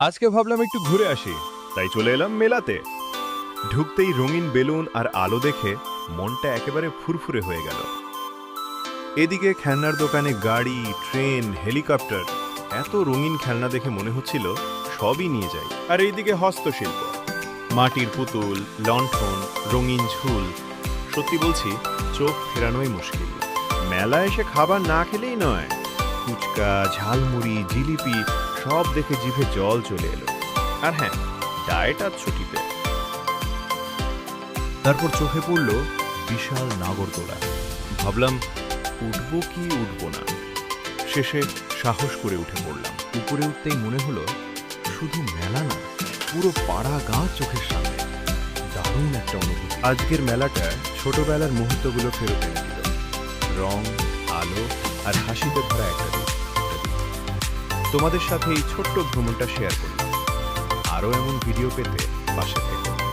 আজকে ভাবলাম একটু ঘুরে আসি, তাই চলে এলাম মেলাতে। ঢুকতেই রঙিন বেলুন আর আলো দেখে মনটা একেবারে ফুরফুরে হয়ে গেল। এদিকে খেলনার দোকানে গাড়ি, ট্রেন, হেলিকপ্টার, এত রঙিন খেলনা দেখে মনে হচ্ছিল সবই নিয়ে যাই। আর এইদিকে হস্তশিল্প, মাটির পুতুল, লণ্ঠন, রঙিন ঝুল, সত্যি বলছি, চোখ ফেরানোই মুশকিল। মেলা এসে খাবার না খেলেই নয়। ফুচকা, ঝালমুড়ি, জিলিপি সব দেখে জিভে জল চলে এলো। আর হ্যাঁ ডায়েট আজ ছুটিতে। তারপর চোখে পড়ল বিশাল নাগরদোলা ভাবলাম, উঠবো কি উঠবো না? শেষে সাহস করে উঠে পড়লাম। উপরে উঠতেই মনে হলো, শুধু মেলা না, পুরো পাড়া গা চোখের সামনে। দারুণ একটা অনুভূতি। আজকের মেলাটা ছোটবেলার মুহূর্তগুলো ফেরত এনে দিল। রং, আলো আর হাসিতে ভরা একটা তোমাদের সাথে এই ছোট্ট ভ্রমণটা শেয়ার করলাম। আরও এমন ভিডিও পেতে পাশে থেকো।